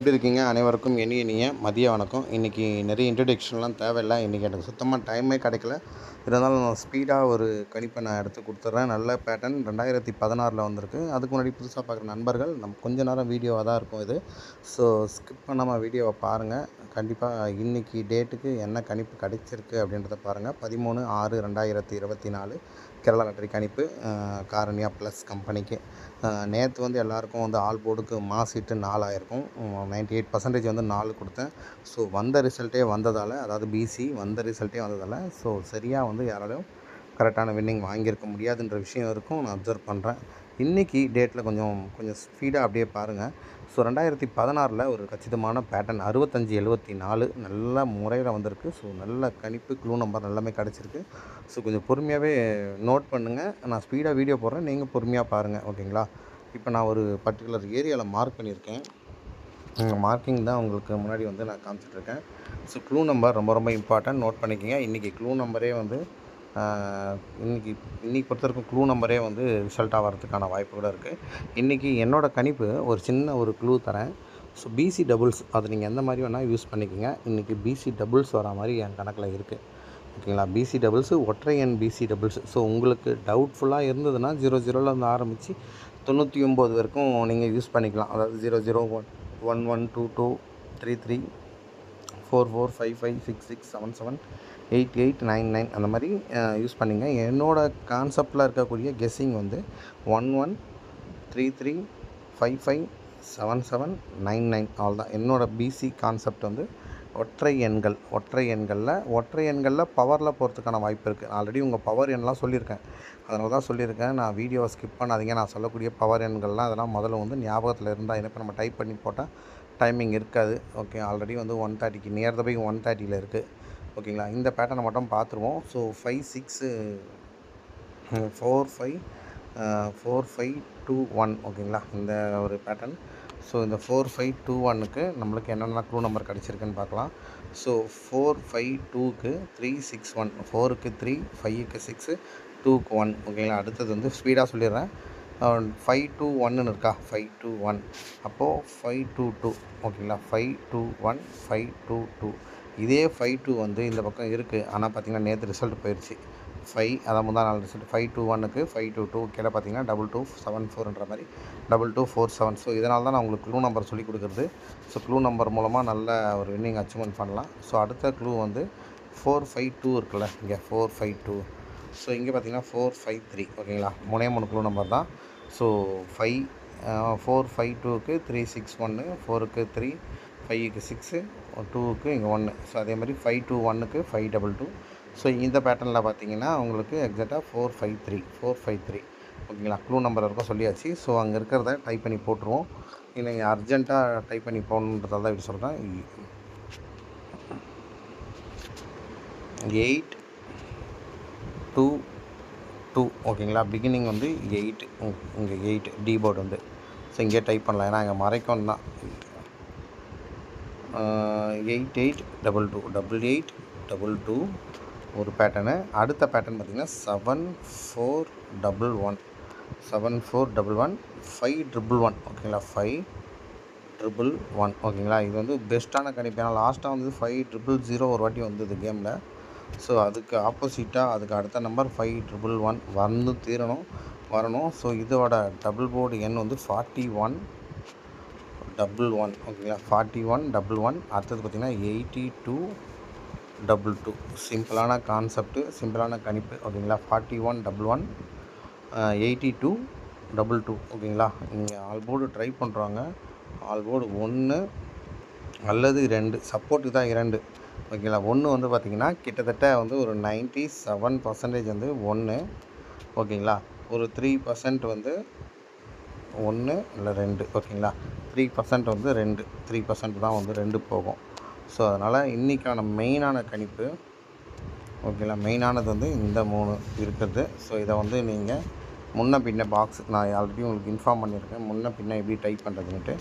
எப்படி இருக்கீங்க? அனைவருக்கும் இனி இனிய மதிய வணக்கம். இன்றைக்கி நிறைய இன்ட்ரடக்ஷன்லாம் தேவையில்லை. இன்றைக்கி எனக்கு சுத்தமாக டைமே கிடைக்கல. இருந்தாலும் நான் ஸ்பீடாக ஒரு கணிப்பை நான் எடுத்து கொடுத்துட்றேன். நல்ல பேட்டர்ன் ரெண்டாயிரத்தி பதினாறில் வந்திருக்கு. அதுக்கு முன்னாடி புதுசாக பார்க்குற நண்பர்கள் நம்ம கொஞ்ச நேரம் வீடியோவாக தான் இருக்கும் இது. ஸோ ஸ்கிப் பண்ணாமல் வீடியோவை பாருங்கள் கண்டிப்பாக இன்றைக்கி டேட்டுக்கு என்ன கணிப்பு கிடைச்சிருக்கு அப்படின்றத பாருங்கள் பதிமூணு ஆறு ரெண்டாயிரத்தி இருபத்தி நாலு. கேரளா லாட்டரி அனுப்பி காரணியா ப்ளஸ் கம்பெனிக்கு நேற்று வந்து எல்லாருக்கும் வந்து ஆல் போர்டுக்கு மாசிட்டு நாலாயிருக்கும். நைன்டி எயிட் பர்சன்டேஜ் வந்து நாலு கொடுத்தேன். ஸோ வந்த ரிசல்ட்டே வந்ததால் அதாவது பிசி வந்த ரிசல்ட்டே வந்ததால் ஸோ சரியாக வந்து யாராலையும் கரெக்டான வின்னிங் வாங்கியிருக்க முடியாதுன்ற விஷயம் இருக்கும். நான் அப்சர்வ் பண்ணுறேன் இன்றைக்கி டேட்டில் கொஞ்சம் கொஞ்சம் ஸ்பீடாக அப்படியே பாருங்கள் ஸோ ரெண்டாயிரத்தி பதினாறில் ஒரு கச்சிதமான பேட்டர்ன் அறுபத்தஞ்சி எழுபத்தி நாலு நல்ல முறையில் வந்திருக்கு. ஸோ நல்ல கணிப்பு க்ளூ நம்பர் எல்லாமே கிடச்சிருக்கு. ஸோ கொஞ்சம் பொறுமையாகவே நோட் பண்ணுங்கள் நான் ஸ்பீடாக வீடியோ போடுறேன். நீங்கள் பொறுமையாக பாருங்கள் ஓகேங்களா இப்போ நான் ஒரு பர்டிகுலர் ஏரியாவில் மார்க் பண்ணியிருக்கேன். மார்க்கிங் தான் உங்களுக்கு முன்னாடி வந்து நான் காமிச்சிட்ருக்கேன் ஸோ க்ளூ நம்பர் ரொம்ப ரொம்ப இம்பார்ட்டன்ட் நோட் பண்ணிக்கோங்க. இன்றைக்கி க்ளூ நம்பரே வந்து இன்றைக்கி இன்றைக்கி பொறுத்தவரைக்கும் க்ளூ நம்பரே வந்து ரிசல்ட் ஆகிறதுக்கான வாய்ப்பு கூட இருக்குது இன்றைக்கி என்னோடய கணிப்பு ஒரு சின்ன ஒரு க்ளூ தரேன். ஸோ பிசி டபுள்ஸ் அது நீங்கள் எந்த மாதிரி வேணால் யூஸ் பண்ணிக்கோங்க. இன்றைக்கி பிசி டபுள்ஸ் வர மாதிரி என் கணக்கில் இருக்குது ஓகேங்களா பிசி டபுள்ஸு ஒற்றை எண் பிசி டபுள்ஸ் ஸோ உங்களுக்கு டவுட்ஃபுல்லாக இருந்ததுன்னா ஜீரோ ஜீரோவில் இருந்து ஆரம்பித்து தொண்ணூற்றி ஒம்பது வரைக்கும் நீங்கள் யூஸ் பண்ணிக்கலாம். அதாவது zero zero one one one two two three three four four five five six six seven seven eight eight nine nine அந்த மாதிரி யூஸ் பண்ணிங்க. என்னோடய கான்செப்டில் இருக்கக்கூடிய கெஸ்ஸிங் வந்து one one three three five five seven seven nine nine அவ்வளோதான் என்னோடய PC concept வந்து ஒற்றை எண்கள் ஒற்றை எண்களில் ஒற்றை எண்களில் பவரில் போகிறதுக்கான வாய்ப்பு இருக்குது ஆல்ரெடி உங்கள் பவர் எண்ணெலாம் சொல்லியிருக்கேன். அதனால தான் சொல்லியிருக்கேன். நான் வீடியோவை ஸ்கிப் பண்ணாதீங்க. நான் சொல்லக்கூடிய பவர் எண்கள்லாம் அதெல்லாம் முதல்ல வந்து ஞாபகத்தில் இருந்தால் இப்போ நம்ம டைப் பண்ணி போட்டால் டைமிங் இருக்காது. ஓகே ஆல்ரெடி வந்து ஒன் தேர்ட்டிக்கு நியர் த பை ஒன் தேர்ட்டியில் இருக்குது ஓகேங்களா இந்த பேட்டர்னை மட்டும் பார்த்துருவோம் so five six four five four five two one ஓகேங்களா இந்த ஒரு பேட்டர்ன் ஸோ இந்த ஃபோர் ஃபைவ் டூ ஒன்னுக்கு நம்மளுக்கு என்னென்ன க்ளூ நம்பர் கிடச்சிருக்குன்னு பார்க்கலாம். ஸோ ஃபோர் ஃபைவ் டூக்கு த்ரீ சிக்ஸ் ஒன் ஃபோருக்கு த்ரீ ஃபைவுக்கு சிக்ஸு டூக்கு ஒன் ஓகேங்களா? அடுத்தது வந்து ஸ்பீடாக சொல்லிடுறேன். ஃபைவ் டூ ஒன்னு இருக்கா? ஃபைவ் டூ ஒன் அப்போது ஃபைவ் டூ டூ ஓகேங்களா? Five two one five two two இதே ஃபைவ் டூ வந்து இந்த பக்கம் இருக்குது ஆனால் பார்த்திங்கன்னா நேற்று ரிசல்ட் போயிடுச்சு ஃபைவ் அதான் முந்தா நாள் ரிசல்ட் ஃபைவ் டூ ஒன்னுக்கு ஃபைவ் டூ டூ கீழே பார்த்தீங்கன்னா டபுள் டூ செவன் ஃபோர்ன்ற மாதிரி. Double two four seven so இதனால தான் நான் உங்களுக்கு க்ளூ நம்பர் சொல்லி கொடுக்குறது. ஸோ க்ளூ நம்பர் மூலமாக நல்ல ஒரு வின்னிங் அச்சீவ்மெண்ட் பண்ணலாம். ஸோ அடுத்த க்ளூ வந்து ஃபோர் ஃபைவ் டூ இருக்குல்ல இங்கே ஃபோர் ஃபைவ் டூ ஸோ இங்கே பார்த்தீங்கன்னா ஃபோர் ஃபைவ் த்ரீ ஓகேங்களா? மூணே மூணு க்ளூ நம்பர் தான். ஸோ ஃபைவ் ஃபோர் ஃபைவ் டூக்கு த்ரீ சிக்ஸ் ஒன்று ஃபோருக்கு த்ரீ ஃபைவுக்கு சிக்ஸு டூவுக்கு இங்கே ஒன்று ஸோ அதே மாதிரி ஃபைவ் டூ ஒன்னுக்கு ஃபைவ் டபுள் டூ ஸோ இந்த பேட்டர்னில் பார்த்தீங்கன்னா உங்களுக்கு எக்ஸாக்டாக four five three four five three ஓகேங்களா? க்ளூ நம்பர் இருக்கும் சொல்லியாச்சு. ஸோ அங்கே இருக்கிறத டைப் பண்ணி போட்டுருவோம். இல்லை அர்ஜென்ட்டாக டைப் பண்ணி போகணுன்றதால தான் இப்படி சொல்கிறேன் எயிட் டூ டூ ஓகேங்களா? பிகினிங் வந்து எயிட் இங்கே எயிட் டி போர்டு வந்து. ஸோ இங்கே டைப் பண்ணலாம். ஏன்னா இங்கே மறைக்கும் தான். Eight eight double two double eight double two ஒரு பேட்டர்னு அடுத்த பேட்டர்ன் பார்த்திங்கன்னா seven four double one seven four double one five triple one ஓகேங்களா ஃபைவ் ட்ரிபிள் ஒன் ஓகேங்களா இது வந்து பெஸ்ட்டான கணிப்பு. ஏன்னா லாஸ்ட்டாக வந்து ஃபைவ் ட்ரிபிள் ஜீரோ ஒரு வாட்டி வந்தது கேமில் ஸோ அதுக்கு ஆப்போசிட்டாக அதுக்கு அடுத்த நம்பர் ஃபைவ் ட்ரிபிள் ஒன் வந்து தீரணும் வரணும். ஸோ இதோட டபுள் போர்டு எண் வந்து ஃபார்ட்டி ஒன் டபுள் ஒன் ஓகேங்களா ஃபார்ட்டி ஒன் டபுள் ஒன் அடுத்தது பார்த்திங்கன்னா எயிட்டி டூ டபுள் டூ. சிம்பிளான கான்செப்ட்டு சிம்பிளான கணிப்பு ஓகேங்களா? Forty one double one eighty two double two ஓகேங்களா? நீங்கள் ஆல்போர்டு ட்ரை பண்ணுறாங்க ஆல்போர்டு ஒன்று அல்லது ரெண்டு. சப்போர்ட்டு தான் இரண்டு. ஓகேங்களா? ஒன்று வந்து பார்த்திங்கன்னா கிட்டத்தட்ட வந்து ஒரு நைன்ட்டி செவன் பர்சன்டேஜ் வந்து ஒன்று ஓகேங்களா? ஒரு த்ரீ பர்சன்ட் வந்து ஒன்று இல்லை ரெண்டு. ஓகேங்களா? த்ரீ பர்சன்ட் வந்து ரெண்டு. த்ரீ பர்சன்ட் தான் வந்து ரெண்டு போகும். ஸோ அதனால் இன்றைக்கான மெயினான கணிப்பு ஓகேங்களா மெயினானது வந்து இந்த மூணு இருக்குது ஸோ இதை வந்து நீங்கள் முன்ன பின்ன பாக்ஸ் நான் ஆல்ரெடி உங்களுக்கு இன்ஃபார்ம் பண்ணியிருக்கேன். முன்ன பின்ன எப்படி டைப் பண்ணுறதுன்ட்டு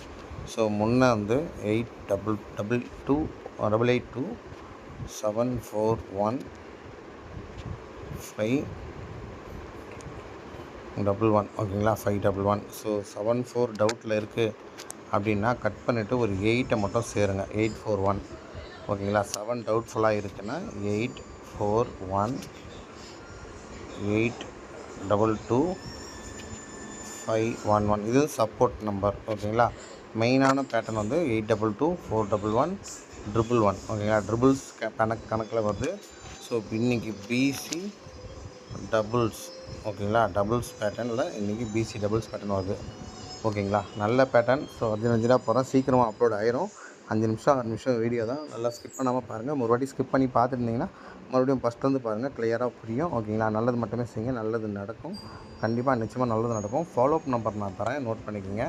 ஸோ முன்ன வந்து eight double double two double eight two seven four one five double one ஓகேங்களா five double one so seven four டவுட்டில் இருக்குது அப்படின்னா கட் பண்ணிவிட்டு ஒரு எயிட்டை மட்டும் சேருங்க. எயிட் ஃபோர் ஒன் ஓகேங்களா? செவன் டவுட்ஃபுல்லாக இருக்குன்னா eight four one eight double two five one one இது சப்போர்ட் நம்பர் ஓகேங்களா? மெயினான பேட்டர்ன் வந்து eight double two four double one triple one ஓகேங்களா? ட்ரிபிள்ஸ் கணக்கு கணக்கில் வருது. ஸோ இன்றைக்கி பிசி டபுள்ஸ் ஓகேங்களா? டபுள்ஸ் பேட்டர்னில் இன்றைக்கி பிசி டபுள்ஸ் பேட்டர்ன் வருது. ஓகேங்களா? நல்ல பேட்டர்ன் ஸோ அர்ஜென்ட் அர்ஜென்ட்டாக போகிறேன் சீக்கிரமாக அப்லோட் ஆயிரும். அஞ்சு நிமிஷம் ஆறு நிமிஷம் வீடியோ தான். நல்லா ஸ்கிப் பண்ணாமல் பாருங்கள் ஒரு வாட்டி ஸ்கிப் பண்ணி பார்த்துருந்தீங்கன்னா மறுபடியும் ஃபஸ்ட் வந்து பாருங்கள் கிளியராக புரியும். ஓகேங்களா? நல்லது மட்டுமே செய்யுங்க. நல்லது நடக்கும். கண்டிப்பாக நிச்சயமாக நல்லது நடக்கும். ஃபாலோ அப் நம்பர் நான் தரேன். நோட் பண்ணிக்கோங்க.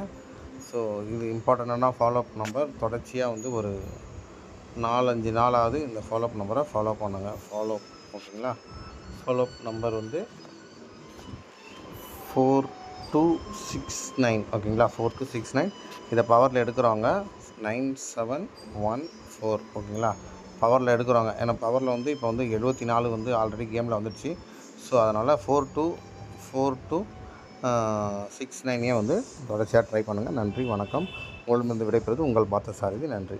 ஸோ இது இம்பார்ட்டண்ட்டான ஃபாலோ அப் நம்பர் தொடர்ச்சியாக வந்து ஒரு நாலஞ்சு நாளாவது இந்த ஃபாலோ அப் நம்பரை ஃபாலோ பண்ணுங்க. ஃபாலோ ஓகேங்களா? ஃபாலோ அப் நம்பர் வந்து ஃபோர் டூ சிக்ஸ் நைன் ஓகேங்களா ஃபோர் டூ சிக்ஸ் நைன் இதை பவரில் எடுக்கிறவங்க நைன் செவன் ஒன் ஃபோர் ஓகேங்களா? பவரில் எடுக்கிறவங்க. ஏன்னா பவரில் வந்து இப்போ வந்து எழுபத்தி நாலு வந்து ஆல்ரெடி கேமில் வந்துடுச்சு. ஸோ அதனால் four two four two six நைனே வந்து தொடர்ச்சியாக ட்ரை பண்ணுங்கள் நன்றி வணக்கம். உங்களிடமிருந்து விடைபெறுவது உங்கள் பார்த்த சாரதி. நன்றி.